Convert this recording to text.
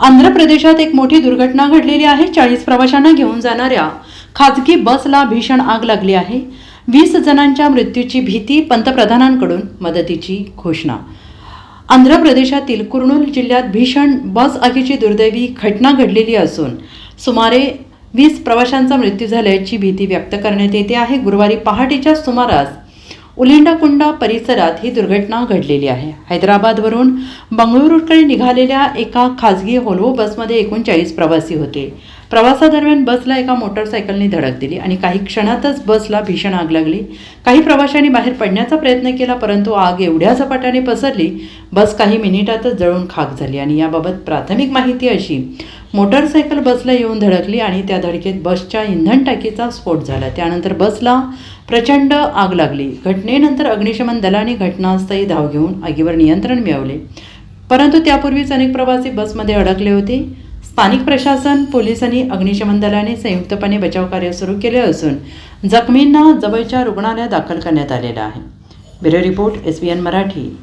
आंध्र प्रदेशात एक मोठी दुर्घटना घडलेली आहे. चाळीस प्रवाशांना घेऊन जाणाऱ्या खाजगी बसला भीषण आग लागली आहे. वीस जणांच्या मृत्यूची भीती पंतप्रधानांकडून मदतीची घोषणा. आंध्र प्रदेशातील कुर्नूल जिल्ह्यात भीषण बस आगीची दुर्दैवी घटना घडलेली असून सुमारे वीस प्रवाशांचा मृत्यू झाल्याची भीती व्यक्त करण्यात येते आहे. गुरुवारी पहाटेच्या सुमारास उलिंडाकुंडा परिसरात ही दुर्घटना घडलेली आहे. हैदराबादवरून बंगळुरूकडे निघालेल्या एका खाजगी होल्वो बसमध्ये एकोणचाळीस प्रवासी होते. प्रवासादरम्यान बसला एका मोटरसायकलने धडक दिली आणि काही क्षणातच बसला भीषण आग लागली. काही प्रवाशांनी बाहेर पडण्याचा प्रयत्न केला परंतु आग एवढ्या झपाट्याने पसरली बस काही मिनिटातच जळून खाक झाली आणि याबाबत प्राथमिक माहिती अशी मोटरसायकल बसला येऊन धडकली आणि त्या धडकेत बसच्या इंधन टाकीचा स्फोट झाला. त्यानंतर बसला प्रचंड आग लागली. घटनेनंतर अग्निशमन दलाने घटनास्थळी धाव घेऊन आगीवर नियंत्रण मिळवले. परंतु त्यापूर्वीच अनेक प्रवासी बसमध्ये अडकले होते. स्थानिक प्रशासन पोलिसांनी अग्निशमन दलाने संयुक्तपणे बचाव कार्य सुरू केले असून जखमींना जवळच्या रुग्णालयात दाखल करण्यात आलेलं आहे. Bureau report S B N Marathi.